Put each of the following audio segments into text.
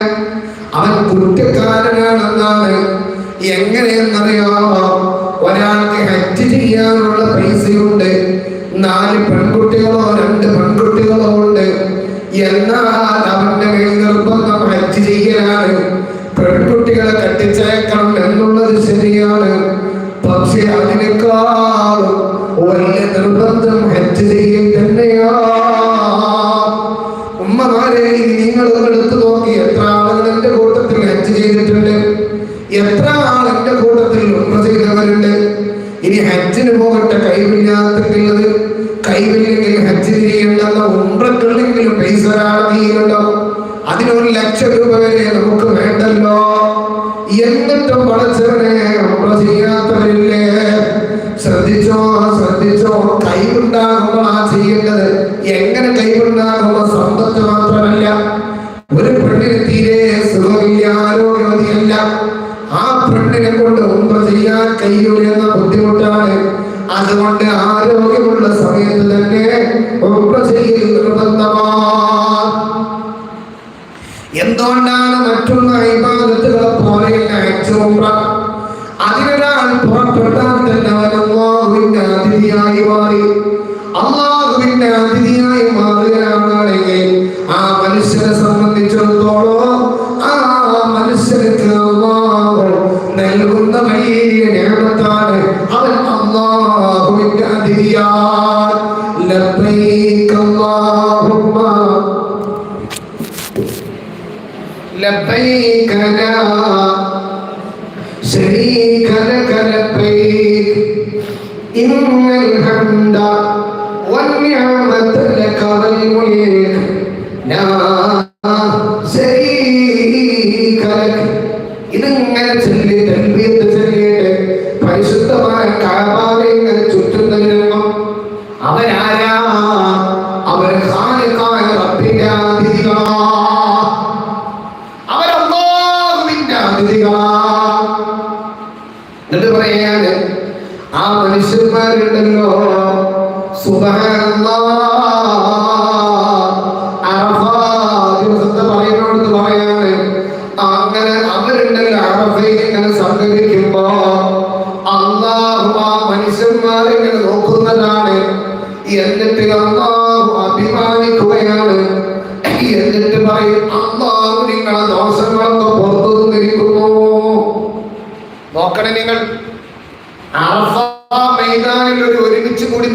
അവൻ കുറ്റക്കാരനാണെന്നാണ് എങ്ങനെയെന്നറിയാമോ ഒരാൾക്ക് ഹജ്ജ് ചെയ്യാനുള്ള പൈസയുണ്ട്. നാല് പെൺകുട്ടികളോ ശ്രദ്ധിച്ചോ ശ്രദ്ധിച്ചോ ആ ചെയ്യേണ്ടത് എങ്ങനെ لبيك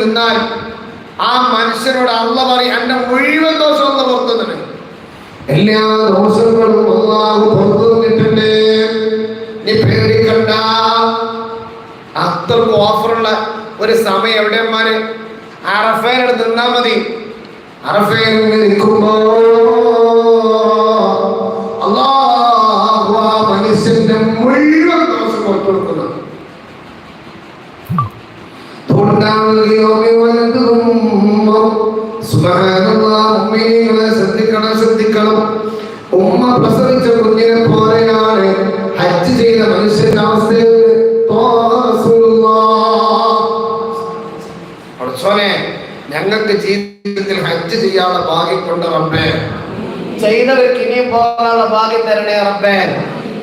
നിന്നാൽ ആ മനുഷ്യനോട് അള്ള പറയും എന്റെ മുഴുവൻ ദോഷം ഒന്ന് പുറത്തു തന്നെ എല്ലാ ദോഷങ്ങളും അള്ളാഹു പുറത്തു നിന്നിട്ടുണ്ട് നീ പേടിക്കണ്ട അത്രയ്ക്ക് ഓഫറുള്ള ഒരു സമയം എവിടെയന്മാര് അറഫേനോട് നിന്നാ മതി. അറഫയിൽ നിൽക്കുമ്പോ അള്ളാഹു ആ മനുഷ്യന്റെ ശ്രദ്ധിക്കണം ശ്രദ്ധിക്കണം ഉമ്മ പ്രസവിച്ച കുഞ്ഞിനെ പോലെയാണ് ഹജ്ജ് ചെയ്ത മനുഷ്യന്റെ അവസ്ഥയിൽ ഞങ്ങൾക്ക് ജീവിതത്തിൽ ഹജ്ജ് ചെയ്യാനുള്ള ഭാഗ്യം കൊണ്ട് റബ്ബേ. ചെയ്തവർക്ക് ഇനിയും പോകാനുള്ള ഭാഗ്യം തരണേ റബ്ബേ.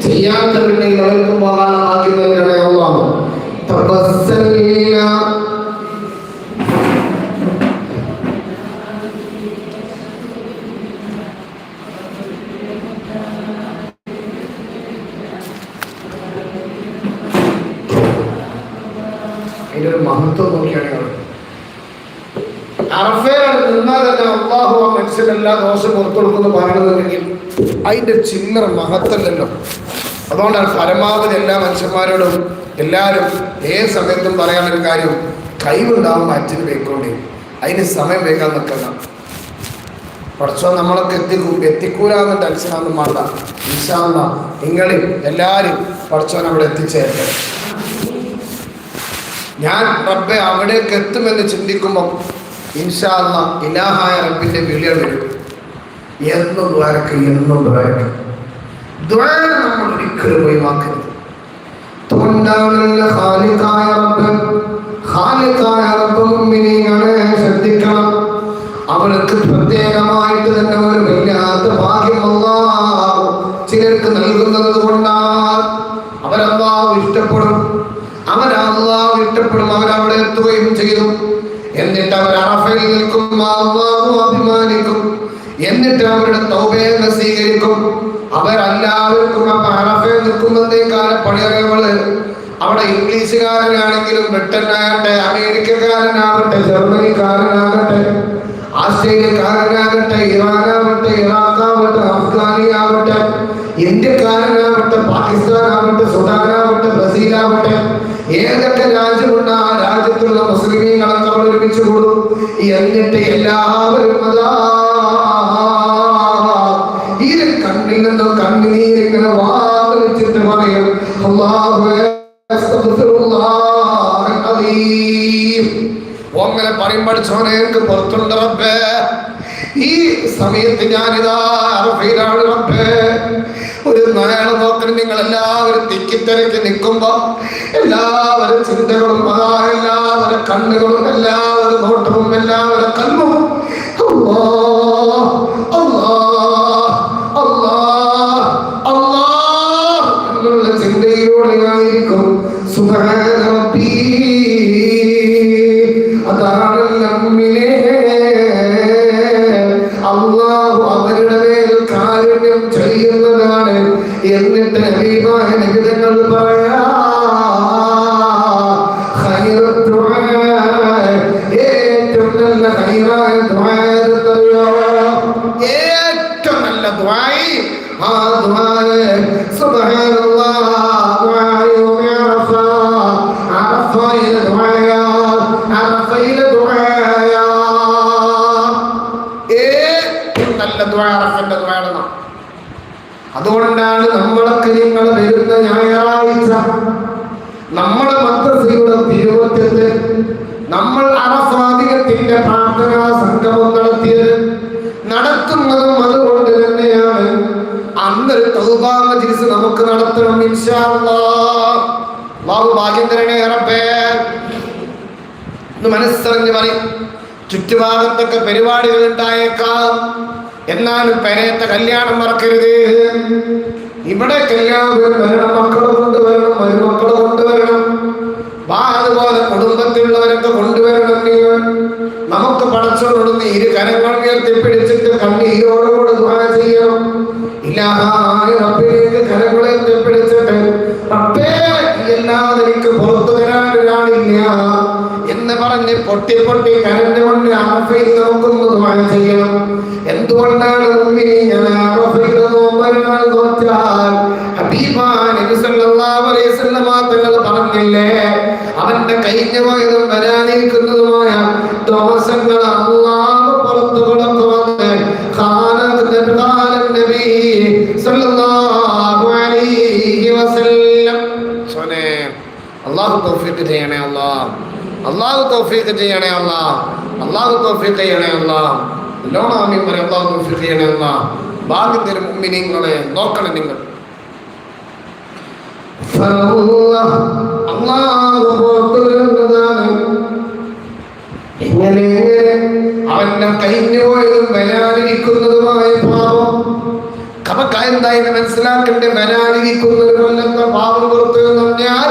ചെയ്യാത്തവരുണ്ടെങ്കിൽ അവർക്കും പോകാനുള്ള ഭാഗ്യം തരണേ അള്ളാഹു. തപസ്സല്ല അതിന്റെ ഒരു മഹത്വം നോക്കിയാണ് നിങ്ങൾ അറഫയിലാണ് നിന്നാൽ തന്നെ ദോഷം പുറത്തു കൊടുക്കുന്നു പറയണമെന്നുണ്ടെങ്കിൽ അതിന്റെ ചില്ലറ മഹത്തല്ലല്ലോ അതുകൊണ്ടാണ് പരമാവധി എല്ലാ മനുഷ്യന്മാരോടും എല്ലാവരും ഏത് സമയത്തും പറയാനൊരു കാര്യം കഴിവുണ്ടാവുമ്പോൾ അച്ഛന് വെക്കോണ്ടേ അതിന് സമയം വേഗം നിൽക്കണ്ട. പഠിച്ചോ നമ്മളൊക്കെ എത്തിക്കൂ എത്തിക്കൂലാന്ന് ടെൻഷനൊന്നും വേണ്ട. ഇൻഷാല്ല നിങ്ങളിൽ എല്ലാവരും പഠിച്ചോ അവിടെ എത്തിച്ചേരട്ടെ. ഞാൻ റബ്ബെ അവിടേക്ക് എത്തുമെന്ന് ചിന്തിക്കുമ്പം ഇൻഷാല്ല ഇലാഹായ റബ്ബിന്റെ വിളികൾ വരും. എന്നും ദ്വാരക്ക് എന്നും ദ്വാരക്ക് ദ്വാര നമ്മൾ ഒരിക്കലും ഒഴിവാക്കരുത്. ഹാലിക്കായ റബ്ബ്. ഹാലിക്കായ റബ്ബ് മുമ്പിനെ ശ്രദ്ധിക്കണം. അവർക്ക് പ്രത്യേകമായിട്ട് തന്നെ ഒരു വല്ലാത്ത ഭാഗ്യമല്ല ചിലർക്ക് നൽകുന്നത് കൊണ്ടാണ് അവരല്ലാവും ഇഷ്ടപ്പെടും. ഭാഗ്യം അള്ളാഹു ഇഷ്ടപ്പെടും അവൻ അവിടെ എത്തുകയും ചെയ്തു എന്നിട്ട് അവർ അറഫയിൽ നിൽക്കും അള്ളാഹു അഭിമാനിക്കും. എന്നിട്ട് അവരുടെ തൗബയെന്ന് സ്വീകരിക്കും അവരെല്ലാവർക്കും അപ്പൊ അറഫയിൽ നിൽക്കുന്നതേക്കാല പണിയറകൾ അവിടെ ഇംഗ്ലീഷുകാരനാണെങ്കിലും ബ്രിട്ടനാകട്ടെ അമേരിക്കക്കാരനാകട്ടെ ജർമ്മനിക്കാരനാകട്ടെ ആസ്ട്രേലിയക്കാരനാകട്ടെ ഇറാനാവട്ടെ ഇറാഖാവട്ടെ അഫ്ഗാനിയാവട്ടെ ഇന്ത്യക്കാരനാവട്ടെ പാകിസ്ഥാനാവട്ടെ സുഡാനാവട്ടെ ബ്രസീലാവട്ടെ ഏതൊക്കെ രാജ്യമുണ്ട് ആ രാജ്യത്തുള്ള മുസ്ലിമീങ്ങളെ നമ്മൾ ഒരുമിച്ച് കൂടും. എന്നിട്ട് എല്ലാവരും അതാ ഇരു കണ്ണിൽ നിന്നും കണ്ണുനീരിങ്ങനെ വാതിലിച്ചിട്ട് പറയും. അങ്ങനെ പറയുമ്പോൾ ചോനെ എനിക്ക് പുറത്തുണ്ട് റബ്ബേ. ഈ സമയത്ത് ഞാനിതാ റബ്ബേ. ഒരു നാരായണ നോക്കണം നിങ്ങൾ എല്ലാവരും തിക്കിത്തിരക്കി നിൽക്കുമ്പോ എല്ലാവരും ചിന്തകളും എല്ലാവരും കണ്ണുകളും എല്ലാവരും നോട്ടവും എല്ലാവരും കണ്ണും. കാരുണ്യം ചെയ്യുന്നതാണ്. എന്നിട്ട് ഹബീബായ പറയാ നിങ്ങൾ വരുന്ന ഞായറാഴ്ച നമ്മുടെ മദ്രസയുടെ തിരുവറ്റത്ത് നമ്മൾ അറഫാദികത്തിന്റെ പ്രാർത്ഥനാ സംഗമം നടത്തിയത് നടത്തുന്നതും അതുകൊണ്ട് തന്നെയാണ്. അന്നൊരു തൗബാ മജ്ലിസ് നമുക്ക് നടത്തണം മനസ്സറിഞ്ഞ് പറയും. ചുറ്റുഭാഗത്തൊക്കെ പരിപാടികൾ ഉണ്ടായേക്കാം എന്നാലും പെരയത്തെ കല്യാണം മറക്കരുത്. ഇവിടെ കല്യാണം വരണം മക്കളെ കൊണ്ടുവരണം മരുമക്കളെ കൊണ്ടുവരണം. വാ അതുപോലെ കുടുംബത്തിലുള്ളവരൊക്കെ കൊണ്ടുവരണം നീ നമുക്ക് പടച്ചോടുന്ന ഇരു കരങ്ങൾ ഉയർത്തിപ്പിടിച്ചിട്ട് കണ്ണീരോടുകൂടെ ദുബായ ചെയ്യണം. ഇല്ലാഹായ റബ്ബിലേക്ക് കരങ്ങളെ ഉയർത്തിപ്പിടിച്ചിട്ട് റബ്ബേ ഇല്ലാതെ എനിക്ക് പുറത്തു വരാൻ ഒരാളില്ല എന്ന് പറഞ്ഞ് പൊട്ടി പൊട്ടി കരണ്ട് കൊണ്ട് അറഫയിൽ നോക്കുന്നു ദുബായ ചെയ്യണം. അവന്റെ കഴിഞ്ഞു പോയതും വരാനിരിക്കുന്നതുമായ ദോഷങ്ങൾ അള്ളാഹ് പുറത്തു കൊടുക്കുമെന്ന് അള്ളാഹു തൗഫീഖ് ചെയ്യണേ അള്ളാഹു തൗഫീഖ് ചെയ്യണേ അള്ളാഹു തൗഫീഖ് ചെയ്യണേ അള്ളാഹു തൗഫീഖ് ഭാഗ്യം തരും നോക്കണം നിങ്ങൾ. അള്ളാഹു വരാനിരിക്കുന്നതുമായ പാപം. നമുക്ക് എന്തായാലും മനസ്സിലാക്കേണ്ട വരാനിരിക്കുന്ന ഒരു കൊല്ലത്തെ പാപം പുറത്തു എന്ന് പറഞ്ഞാൽ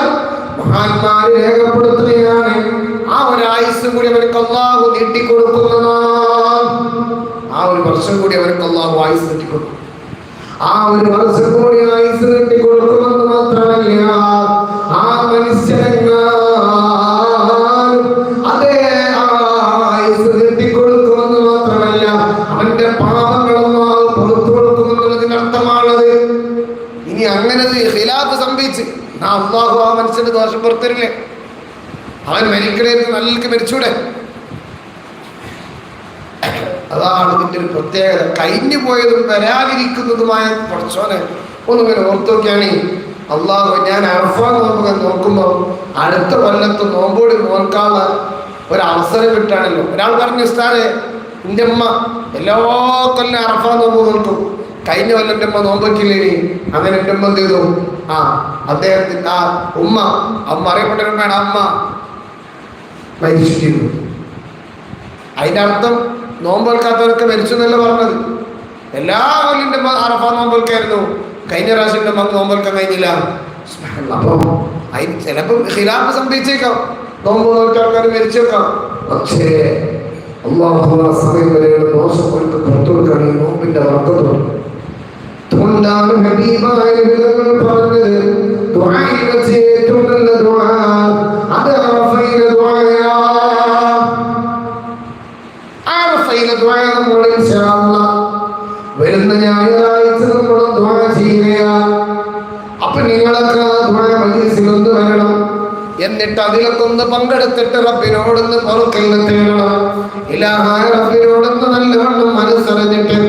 മഹാന്മാര് രേഖപ്പെടുത്തുകയാണ്. ആ ഒരു ആയുസ് കൂടി അവർക്ക് അള്ളാഹു നീട്ടിക്കൊടുക്കുന്നതാണ്. ആ ഒരു വർഷം കൂടി അവർക്ക് അള്ളാഹു ആയുസ് നീട്ടിക്കൊടുക്കും. ആ ഒരു വർഷം കൂടി ആയുസ് നീട്ടിക്കൊടുക്കുമെന്ന് അള്ളാഹു ആ മനുഷ്യന്റെ ദോഷം പുറത്തരില്ലേ? അവൻ മരിക്കണേക്ക് നല്ല മരിച്ചൂടെ? അതാണ് ഇതിന്റെ ഒരു പ്രത്യേകത. കഴിഞ്ഞു പോയതും വരാതിരിക്കുന്നതുമായ കുറച്ചോനെ ഒന്നിങ്ങനെ ഓർത്തു നോക്കിയാണ് അള്ളാഹു ഞാൻ അർഫ നോക്കുക നോക്കുമ്പോൾ അടുത്ത കൊല്ലത്ത് നോമ്പോടി നോക്കാനുള്ള ഒരു അവസരം വിട്ടാണല്ലോ ഒരാൾ പറഞ്ഞു സ്ഥാനെ എന്റെ അമ്മ എല്ലാ കൊല്ലം അർഫാൻ നോമ്പ് നോക്കും കഴിഞ്ഞ കൊല്ലം എന്റെ അമ്മ നോമ്പൊക്കില്ലേ അങ്ങനെ എന്റെ അമ്മ എന്ത് ചെയ്തു? ആ അദ്ദേഹത്തിന്റെ ആ ഉമ്മ അമ്മ അറിയപ്പെട്ടവരുമാണ് അമ്മ. മരിച്ചിരുന്നു അതിന്റെ അർത്ഥം നോമ്പൽക്കാത്തവർക്ക് മരിച്ചു എന്നല്ല പറഞ്ഞത്. എല്ലാ കൊല്ലിന്റെ അറഫ നോമ്പൽക്കായിരുന്നു. കഴിഞ്ഞ പ്രാവശ്യം മക് നോമ്പൽക്കാൻ കഴിഞ്ഞില്ല. അപ്പൊ അതിന് ചിലപ്പോൾ ഖിലാഫ് സംഭവിച്ചേക്കാം. നോമ്പ് നോക്കി ആൾക്കാർ മരിച്ചേക്കാം. പക്ഷേ അള്ളാഹു സമയം വരെയുള്ള ദോഷം കൊടുത്ത് പുറത്തു കൊടുക്കാൻ നോമ്പിന്റെ വർക്കത്തുണ്ട് അതുകൊണ്ടാണ് ഹബീബായ നബിതങ്ങൾ പറഞ്ഞത് ദുആയിൽ നല്ല ദുആ. അത് ദുആയാ. അറഫയിലെ ദുആ നമ്മൾ ഇൻഷാ അല്ലാഹ് വരുന്ന ഞായറാഴ്ച നമ്മൾ ദുആ ചെയ്യുകയാ. അപ്പൊ നിങ്ങളൊക്കെ ദുആ മജ്ലിസിൽ ഒന്ന് വരണം. എന്നിട്ട് അതിലൊക്കെ ഒന്ന് പങ്കെടുത്തിട്ട് റബ്ബിനോടൊന്ന് പൊറുക്കലിന് തേടണം. ഇലാഹായ റബ്ബിനോടൊന്ന് നല്ലവണ്ണം മനസ്സറിഞ്ഞിട്ട്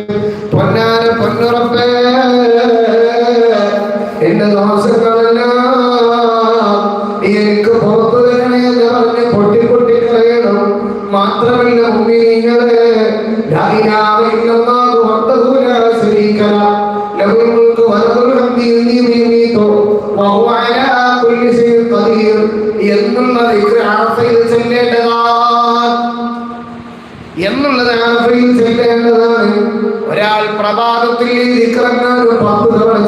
മാത്രമല്ല മുഅ്മിനീങ്ങളെ ലാ ഇലാഹ ഖദീർ ഒരാൾ തവണ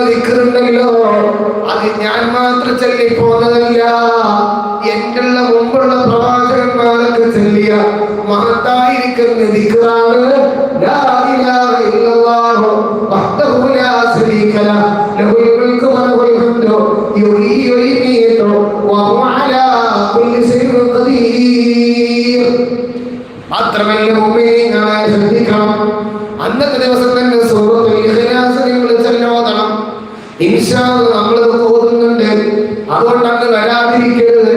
ദിക്റുണ്ടല്ലോ. അത് ഞാൻ മാത്രം ചൊല്ലി പോന്നതല്ല എന്നുള്ള മുമ്പുള്ള പ്രവാചകന്മാരൊക്കെ ചൊല്ലിയ മഹത്തായിരിക്കുന്ന ദിക്റാണ് ലാ ഇലാഹ ഇല്ലല്ലാഹു വഹ്ദഹു ലാ ശരീക ലഹ് നമ്മൾ ഓതുന്നുണ്ട് അതുകൊണ്ട് അങ്ങ് വരാതിരിക്കരുത്.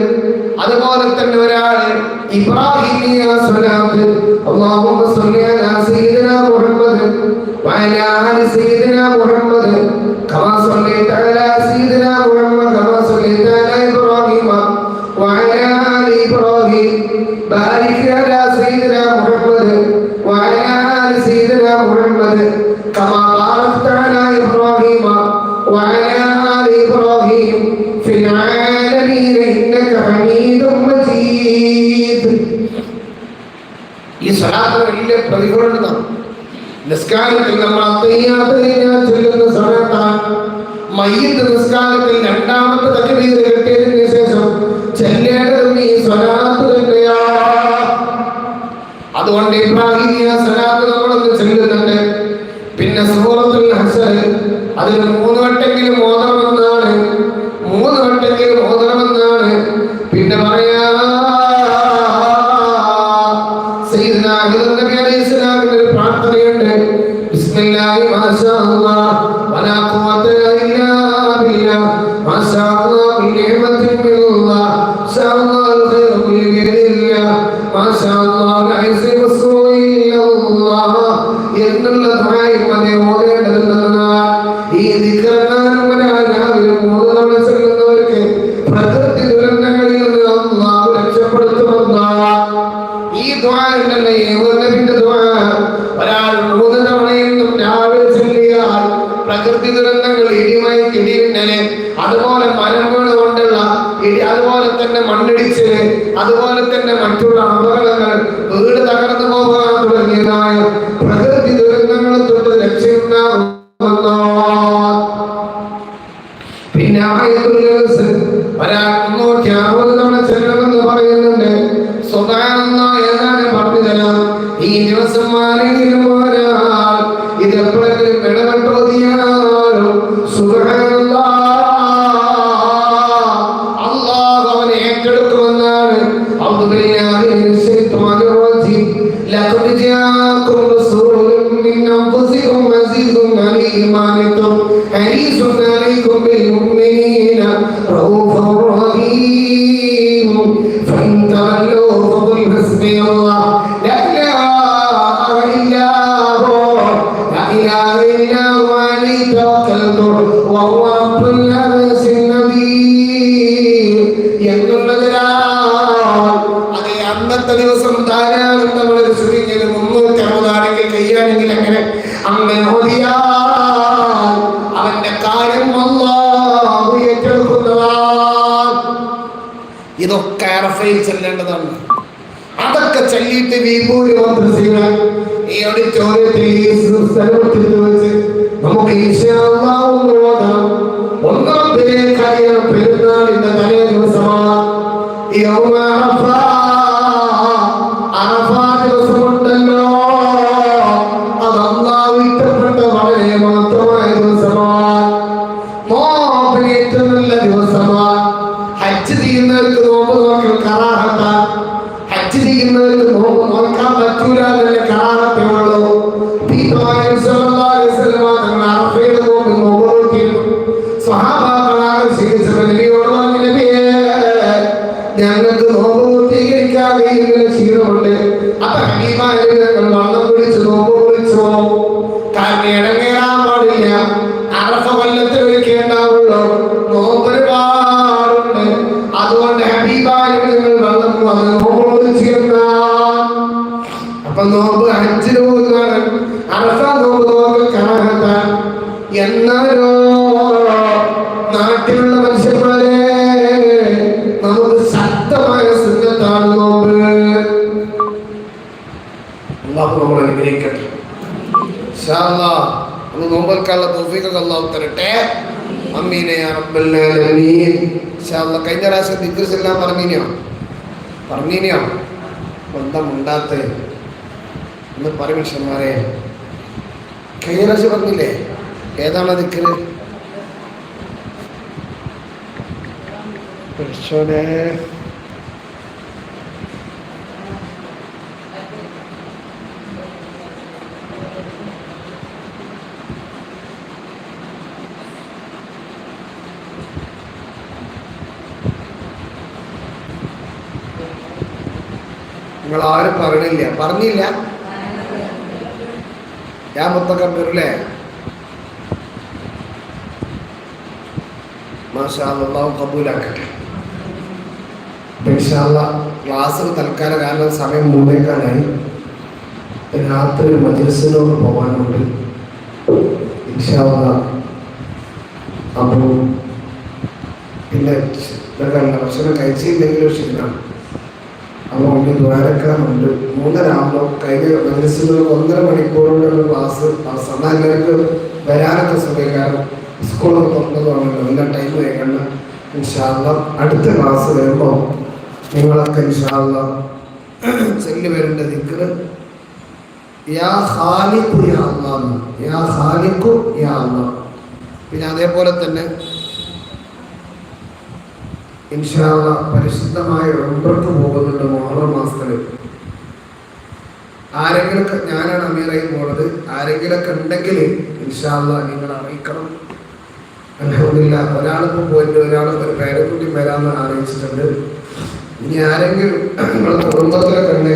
അതുപോലെ തന്നെ ഒരാൾ ഇബ്രാഹിമിയ സ്വലാത്ത് അല്ലാഹുമ്മ സ്വല്ലി അലാ സയ്യിദിന മുഹമ്മദ് വഅലാ ആലി സയ്യിദിന മുഹമ്മദ് കമാ അലാ സയ്യിദിന മുഹമ്മദ് പ്രതിഫലമാണ് നിസ്കാരത്തിൽ നമ്മൾ അത്തയ്യാത്ത ചൊല്ലുന്ന സമയത്താണ് മയ്യത്ത് നിസ്കാരത്തിൽ രണ്ടാമത്തെ തകവീർ കെട്ടിയതിന് ശേഷം ചെല്ലേണ്ടതും എന്നുള്ള ദുആയും അതേ ഓതേണ്ടതെന്നാണ് ഈ ദിക്റെങ്ങാനും ഒരാൾ രാവിലെ മൂന്ന് തവണ പ്രകൃതി ദുരന്തങ്ങളിൽ നിന്ന് അള്ളാഹു ഈ ദ്വാരല്ലേ നബിന്റെ ദ്വാര ഒരാൾ മൂന്ന് തവണയെന്നും രാവിലെ ചൊല്ലിയാൽ പ്രകൃതി ദുരന്തങ്ങൾ ഇടിമായി ഇടിമിന്നൽ അതുപോലെ മരം വീണ് ഇടി അതുപോലെ തന്നെ മണ്ണിടിച്ചിൽ അതുപോലെ തന്നെ മറ്റുള്ള പറയുന്നുണ്ട്. സ്വകാര്യ ഏതാണ്ട് പറഞ്ഞു തരാം ഈ ദിവസം ആരെങ്കിലും വീപൂര് മന്ത്രിസികൾ ഈ ഓഡിറ്റോറിയത്തിൽ ഈ സ്ഥലത്തിൽ വെച്ച് നമുക്ക് ഈശോ ഒന്ന് ഓതാം ഒന്നാം പേരെ കഴിയണം പെരുന്നാളിന്റെ തലേ ദിവസമാണ് ഈ അറഫാ. அதிகமா இருக்குது நம்ம அண்ணன் பிடிச்சு நோக்கும் അള്ളാഹു അമ്മീനെ കഴിഞ്ഞ പ്രാവശ്യം ദിക്ർ എല്ലാം പറഞ്ഞിനോ പറഞ്ഞിനോ ബന്ധമുണ്ടാത്ത. പറയും മനുഷ്യന്മാരെ. കഴിഞ്ഞ പ്രാവശ്യം പറഞ്ഞില്ലേ? ഏതാണ് ദിക്ർ? പഠിച്ചോനെ ആരും പറഞ്ഞില്ല. പറഞ്ഞില്ല? ഞാൻ മൊത്തം വരില്ലേ മാഷാ അള്ളാഹു കബൂലാക്കട്ടെ ഇൻഷാല്ല ക്ലാസ്സിൽ തൽക്കാല കാരണം സമയം മൂന്നേക്കാനായി രാത്രി മജസ്സിനോട് പോകാനുണ്ട്. ഇൻഷാല്ല അപ്പോൾ പിന്നെ ഭക്ഷണം കഴിച്ചില്ലെങ്കിലും ക്ഷീണമാണ് അപ്പോൾ ഒന്ന് ദ്വാരക്കാറുണ്ട് മൂന്നര ആകുമ്പോൾ കഴിഞ്ഞ മജലിസുകൾക്ക് ഒന്നര മണിക്കൂറുള്ള ക്ലാസ് അവസാനം എല്ലാവർക്കും വരാനൊക്കെ സമയം കാരണം സ്കൂളൊക്കെ തുറന്നതാണല്ലോ എല്ലാ ടൈം വേണ്ട ഇൻഷാല്ല അടുത്ത ക്ലാസ് വരുമ്പോൾ നിങ്ങളൊക്കെ ഇൻഷാല്ല ചെല്ലു വരേണ്ട ദിക്കറ് പിന്നെ അതേപോലെ തന്നെ ഇൻഷാല്ല പരിശുദ്ധമായ ഉംറക്ക് പോകുന്നുണ്ട് മുഹറം മാസത്തിൽ ആരെങ്കിലൊക്കെ ഞാനാണ് അമീറായി പോണത് ആരെങ്കിലൊക്കെ ഉണ്ടെങ്കിൽ ഇൻഷാല്ല നിങ്ങൾ അറിയിക്കണം. അലഹമില്ല ഒരാളിപ്പോ പോയിട്ട് ഒരാൾ ഒരു പേരക്കുട്ടി വരാമെന്ന് ആലോചിച്ചിട്ടുണ്ട്. ഇനി ആരെങ്കിലും നിങ്ങളുടെ കുടുംബത്തിലൊക്കെ ഉണ്ടെങ്കിൽ